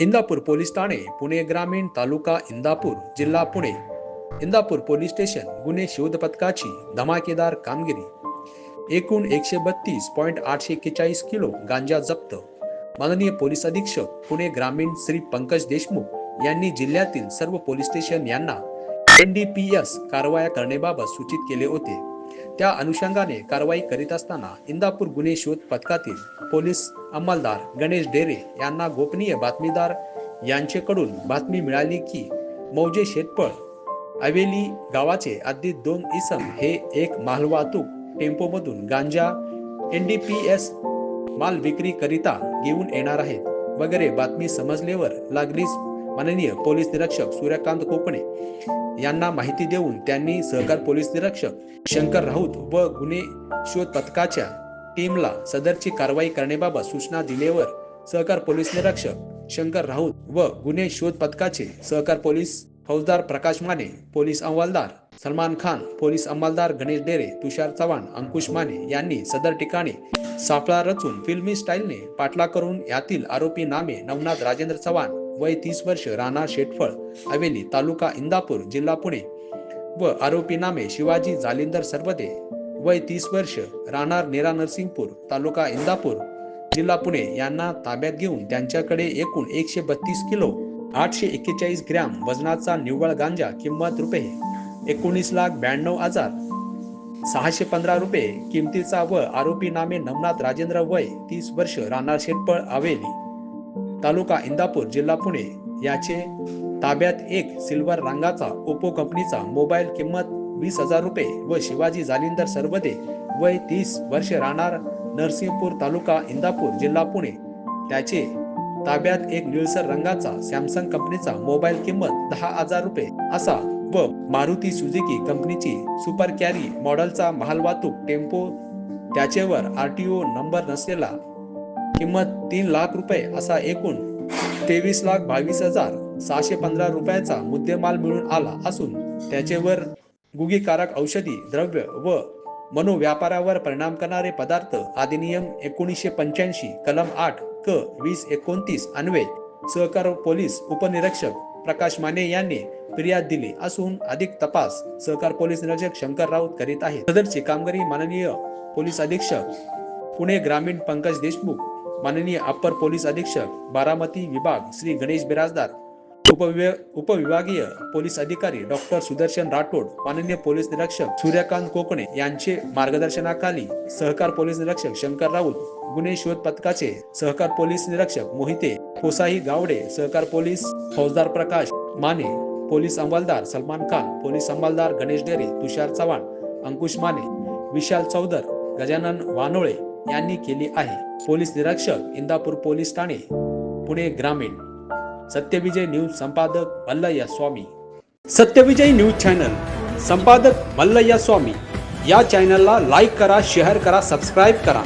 Indapur police Thane Pune ग्रामीण तालुका इंदापूर जिल्हा Pune. Indapur police station गुन्हे शोध पथकाची धमाकेदार कामगिरी. एकूण एकशे बत्तीस पॉईंट आठशे एक्केचाळीस किलो गांजा जप्त. माननीय पोलीस अधीक्षक पुणे ग्रामीण श्री पंकज देशमुख यांनी जिल्ह्यातील सर्व पोलीस स्टेशन यांना एन डी पी एस कारवाया करण्याबाबत सूचित केले होते. त्या अनुषंगाने कारवाई करीत असताना इंदापूर गुन्हे शोध पथकातील पोलीस अंमलदार गणेश डेरे यांना गोपनीय बातमीदार यांचेकडून बातमी मिळाली की मौजे शेतपळ अवेली गावाचे आधी दोन इसम हे एक मालवाहतूक टेम्पोमधून गांजा एन डी पी एस माल विक्री करिता घेऊन येणार आहेत वगैरे बातमी समजल्यावर लागलीच माननीय पोलीस निरीक्षक सूर्यकांत कोकणे यांना माहिती देऊन त्यांनी सहकार पोलीस निरीक्षक शंकर राऊत व गुन्हे शोध पथकाच्या टीमला सदरची कारवाई करण्याबाबत सूचना दिल्यावर सहकार पोलीस निरीक्षक शंकर राऊत व गुन्हे शोध पथकाचे सहकार पोलीस फौजदार प्रकाश माने पोलीस अंमलदार सलमान खान पोलीस अंमलदार गणेश डेरे तुषार चव्हाण अंकुश माने यांनी सदर ठिकाणी सापळा रचून फिल्मी स्टाईलने पाठला करून यातील आरोपी नामे नवनाथ राजेंद्र चव्हाण वय तीस वर्ष राणा शेटफळ हवेली तालुका इंदापूर जिल्हा पुणे. व आरोपी नामे शिवाजी जालिंदर सर्वदे वय तीस वर्ष राहणार नेरा नरसिंगपूर तालुका इंदापूर जिल्हा पुणे. यांना ताब्यात घेऊन त्यांच्याकडे एकूण एकशे बत्तीस किलो आठशे एक्केचाळीस ग्रॅम वजनाचा निव्वळ गांजा किंमत रुपये एकोणीस लाख ब्याण्णव हजार सहाशे पंधरा रुपये किमतीचा व आरोपी नामे नमनाथ राजेंद्र वय तीस वर्ष राहणार शेटपळ आवेली तालुका इंदापूर जिल्हा पुणे याचे ताब्यात एक सिल्वर रंगाचा ओप्पो कंपनीचा मोबाईल किंमत वीस हजार रुपये व शिवाजी जालिंदर सरवदे वय तीस वर्ष राहणार नरसिंहपूर तालुका इंदापूर जिल्हा पुणे. त्याचे ताब्यात एक निळसर रंगाचा सॅमसंग कंपनीचा मोबाईल किंमत दहा हजार रुपये असा व मारुती सुझुकी कंपनीची सुपर कॅरी मॉडेलचा मालवाहतूक टेम्पो त्याचेवर ओ नंबर नसलेला किंमत तीन लाख रुपये असा एकूण तेवीस लाख बावीस हजार सहाशे पंधरा रुपयाचा मुद्देमाल मिळून आला असून त्याचेवर गुगीकारक औषधी द्रव्य व मनोव्यापारावर परिणाम करणारे पदार्थ अधिनियम एकोणीसशे पंच्याऐंशी कलम आठ क वीस एकोणतीस अन्वये. सहकार पोलीस उपनिरीक्षक प्रकाश माने यांनी फिर्याद दिली असून अधिक तपास सहकार पोलीस निरीक्षक शंकर राऊत करीत आहेत. सदरची कामगिरी माननीय पोलीस अधीक्षक पुणे ग्रामीण पंकज देशमुख माननीय अप्पर पोलीस अधीक्षक बारामती विभाग श्री गणेश बिराजदार उपविभाग उपविभागीय पोलीस अधिकारी डॉक्टर सुदर्शन राठोड माननीय पोलीस निरीक्षक सूर्यकांत कोकणे यांचे मार्गदर्शनाखाली सहकार पोलीस निरीक्षक शंकर राऊत गुन्हे शोध पथकाचे सहकार पोलीस निरीक्षक मोहिते कोसाई गावडे सहकार पोलीस फौजदार प्रकाश माने पोलीस अंमलदार सलमान खान पोलीस अंमलदार गणेश डेरे तुषार चव्हाण अंकुश माने विशाल चौधर गजानन वानोळे यांनी केली आहे. पोलीस निरीक्षक इंदापूर पोलीस ठाणे पुणे ग्रामीण. सत्यविजय न्यूज संपादक मल्लय्या स्वामी. सत्यविजय न्यूज चॅनल संपादक मल्लय्या स्वामी. या चॅनलला लाईक करा शेअर करा सबस्क्राईब करा.